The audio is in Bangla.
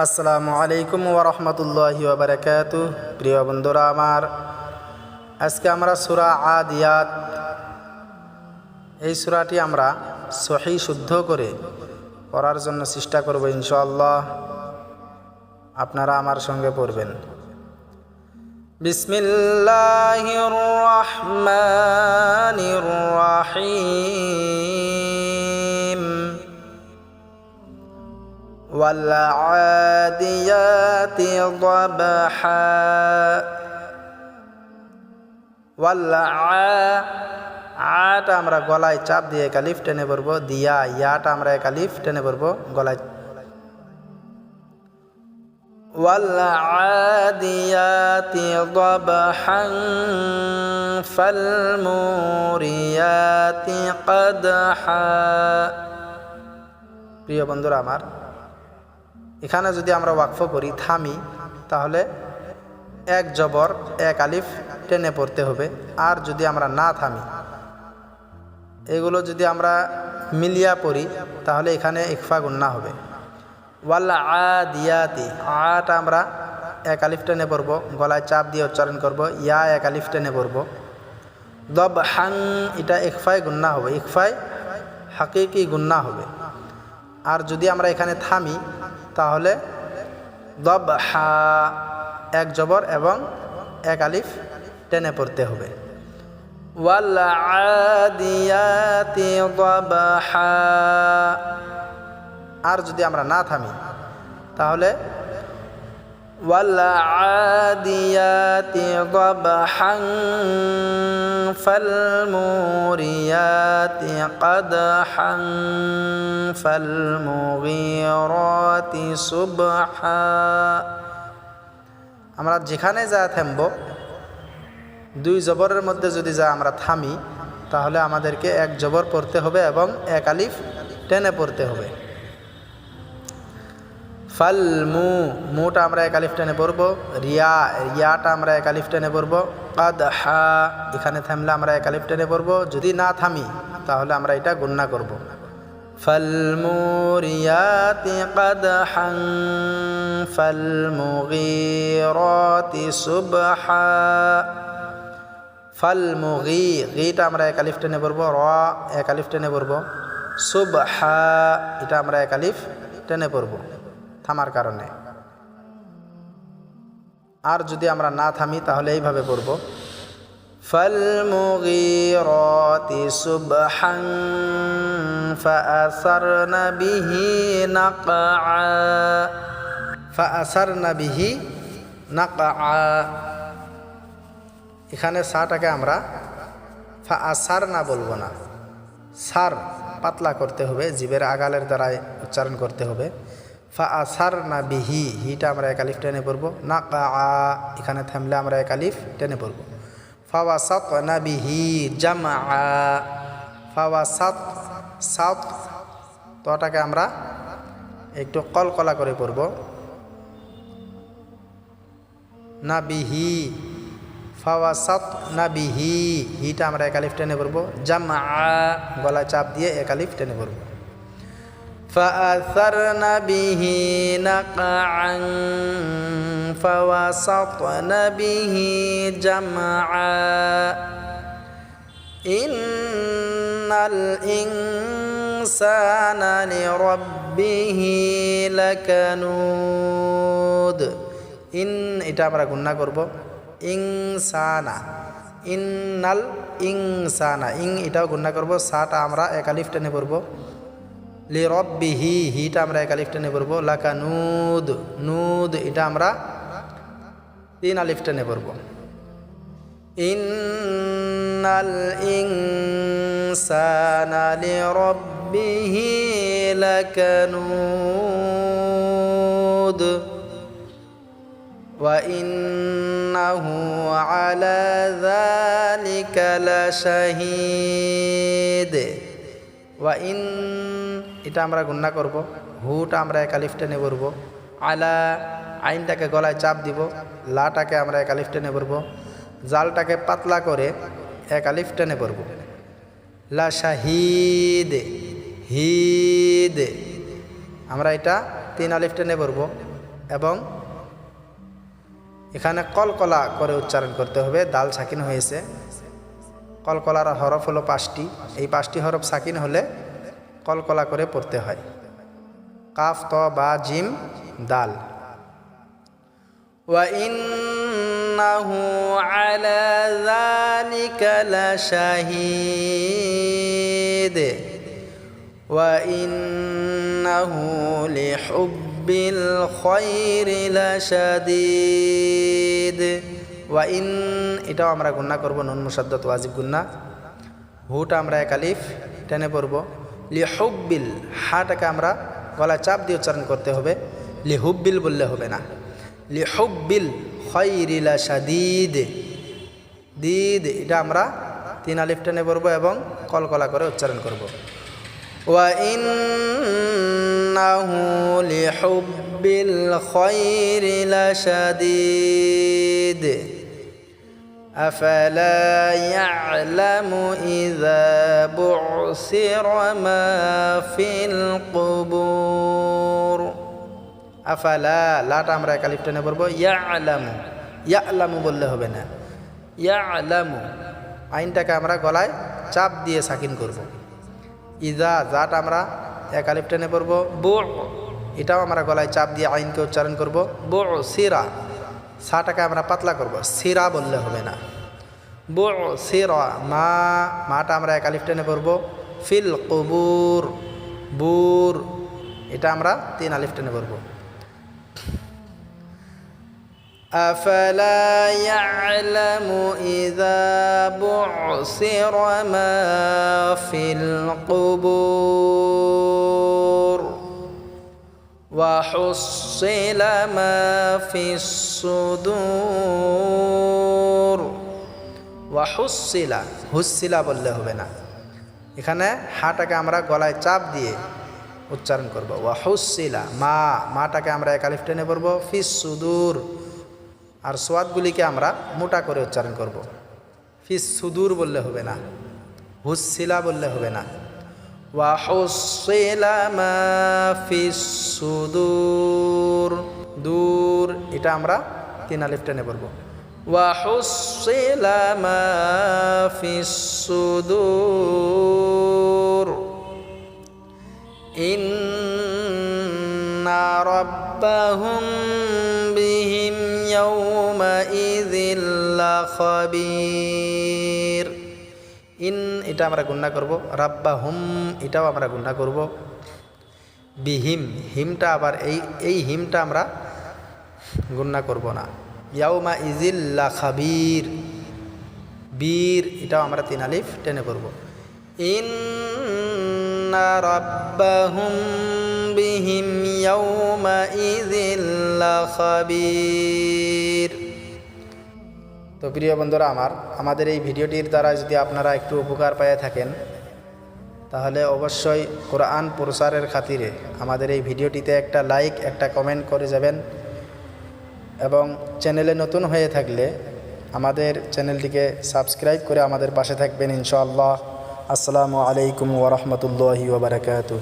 আসসালামু আলাইকুম ওরহমতুল্লাহি ওবরাকাতু প্রিয় বন্ধুরা আমার, আজকে আমরা সুরা আদিয়াত, এই সুরাটি আমরা সহি শুদ্ধ করে পড়ার জন্য চেষ্টা করব ইনশাআল্লাহ। আপনারা আমার সঙ্গে পড়বেন। বিসমিল্লাহির রহমানির রহিম। والعاديات ضبحا والع আটা আমরা গলায় চাপ দিয়ে একালিফ টেনে পড়বো দিয়া ইয়াটা আমরা একালিফ টেনে পড়বো গলায় والعاديات ضبحا فالموريات قدحا প্রিয় বন্ধুরা আমার এখানে যদি আমরা ওয়াকফ করি, থামি, তাহলে এক জবর, এক আলিফ টেনে পড়তে হবে। আর যদি আমরা না থামি, এগুলো যদি আমরা মিলিয়া পড়ি, তাহলে এখানে ইকফা গুন্না হবে। ওয়াল্লা আ দিয়াতি আটা আমরা এক আলিফ টেনে পড়ব, গলায় চাপ দিয়ে উচ্চারণ করব, ইয়া এক আলিফ টেনে পড়ব। দব হাং এটা ইকফায় গুন্না হবে, ইকফায় হাকিকি গুন্না হবে। আর যদি আমরা এখানে থামি তাহলে দব হা এক জবর এবং এক আলিফ টেনে পড়তে হবে। দবহা। আর যদি আমরা না থামি, তাহলে ওয়াল্লাদিয়াতি দবহা فالموريات قدحا فالمغيرات صبحا আমরা যেখানে যা থামব দুই জবরের মধ্যে যদি যা আমরা থামি তাহলে আমাদেরকে এক জবর পড়তে হবে এবং এক আলিফ টেনে পড়তে হবে ফাল মু মুটা আমরা এক আলিফ টেনে রিয়া, রিয়াটা আমরা এক আলিফ টেনে পড়ব কাদ হা এখানে থামলে আমরা এক আলিফ টেনে যদি না থামি, তাহলে আমরা এটা গণ্যা করব। ফাল মু রিয়াতি কাদ হাং ফাল মু গিরতি সুবহা ফাল মু গি, গিটা আমরা এক আলিফ টেনে র এক আলিফ টেনে পড়ব, সুবহা, এটা আমরা এক আলিফ টেনে পড়ব। থামার কারণে আর যদি আমরা না থামি তাহলে এইভাবে পড়ব فالمغيرات صبحا فأثرن به نقعا فأثرن به نقعا এখানে সাটাকে আমরা ফা আসার না বলবো না সার পাতলা করতে হবে জীবের আগালের দ্বারায় উচ্চারণ করতে হবে ফা আসার না বিহি, হিটা আমরা একালিফ টেনে পড়ব। না কা আ এখানে থামলে আমরা একালিফ টেনে পড়ব। ফাওয়া সাত না বিহি জামা আ ফাওয়া সাত সাত তোটাকে আমরা একটু কলকলা করে পড়ব। না বিহি ফাওয়া সাত না বিহি, হিটা আমরা একালিফ টেনে পড়ব। জামা গলা চাপ দিয়ে একালিফ টেনে পড়ব। فأثرن به نقعا فوسطن به جمعا إن الإنسان لربه لكنود ইন এটা আমরা গুন্না করব ইংসানা ইন্নাল ইংসানা ইং এটাও গুন্না করব সাটা আমরা একালিফ টেনে পড়ব লি রব্বিহি হিটা আমরা একালিফ টেনে পড়ব লাকা নুদ নুদ এটা আমরা তিন আলিফ টেনে পড়ব ইন্নাল ইংসানা লি রব্বিহি লাকানুদ وإنه على ذلك لشهيد ওয়া ইন, এটা আমরা গুন্না করব। হুটা আমরা এক আলিফ টেনে পড়ব আলা, আইনটাকে গলায় চাপ দিব। লাটাকে আমরা এক আলিফ টেনে পড়ব জালটাকে পাতলা করে এক আলিফ টেনে পড়ব লা শাহিদ, হিদ, আমরা এটা তিন আলিফ টেনে পড়ব এবং এখানে কলকলা করে উচ্চারণ করতে হবে। দাল সাকিন হয়েছে। কলকলার হরফ হলো পাঁচটি এই পাঁচটি হরফ সাকিন হলে কলকলা করে পড়তে হয় কাফ ত বা জিম দাল وإنه على ذلك لشهيد وإنه لحب الخير لشديد ওয়াইন এটাও আমরা গুন্না করব নুন মুসাদ্দত ওয়াজিব গুন্না হুটা আমরা এক আলিফ টেনে পড়ব লিহুব্বিল হাটাকে আমরা গলায় চাপ দিয়ে উচ্চারণ করতে হবে লিহুব্বিল বললে হবে না লিহুব্বিল খৈরিলা সাদিদ দিদ এটা আমরা তিন আলিফ টেনে পড়ব এবং কলকলা করে উচ্চারণ করব وإنه لحب الخير لشديد أفلا يعلم إذا بعثر ما في القبور أفلا لا আমরা এক আলিফ টেনে পড়বো ইয়ালামু ইয়ালামু বললে হবে না ইয়ালামু আইনটাকে আমরা গলায় চাপ দিয়ে সাকিন করব ইজা জাট আমরা এক আলিফ টেনে পড়বো বু এটাও আমরা গলায় চাপ দিয়ে আইনকে উচ্চারণ করব বু সিরা সাটাকে আমরা পাতলা করব সিরা বললে হবে না বু সিরা মা মাটা আমরা এক আলিফ টেনে পড়ব ফিল কবুর বুর এটা আমরা তিন আলিফ টেনে পড়ব أفلا يعلم إذا بعثر ما في القبور وحصل ما في الصدور وحصل হুসিলা বললে হবে না এখানে হাটাকে আমরা গলায় চাপ দিয়ে উচ্চারণ করব ওয়াহুসিলা মা মাটাকে আমরা একালিফ টেনে পড়ব ফিস সুদূর আর সোয়াদগুলিকে আমরা মোটা করে উচ্চারণ করব ফিস সুদূর বললে হবে না হুসিলা বললে হবে না ওয়াহুসিলা মা ফিস সুদূর দূর এটা আমরা তিন আলিফ টেনে পড়ব ওয়াহুসিলা মা ফিস সুদূর إن ربهم بهم يومئذ لخبير ইন এটা আমরা গুন্না করব। রাব্বা হুম এটাও আমরা গুন্না করব। বিহিম, হিমটা আবার এই এই হিমটা আমরা গুন্না করব না। ইয়াউমা ইজিল্লা খাবির বীর, এটাও আমরা তিন আলিফ টেনে করব ইন রাব্বাহুম বিহিম ইয়াউমা ইজিল্লা খাবির তো প্রিয় বন্ধুরা আমার, আমাদের এই ভিডিওটির দ্বারা যদি আপনারা একটু উপকার পেয়ে থাকেন, তাহলে অবশ্যই কোরআন প্রসারের খাতিরে আমাদের এই ভিডিওটিতে একটা লাইক, একটা কমেন্ট করে যাবেন এবং চ্যানেলে নতুন হয়ে থাকলে আমাদের চ্যানেলটিকে সাবস্ক্রাইব করে আমাদের পাশে থাকবেন ইনশাআল্লাহ। আসসালামু আলাইকুম ওরহমতুল্লাহি ওবরাকাতু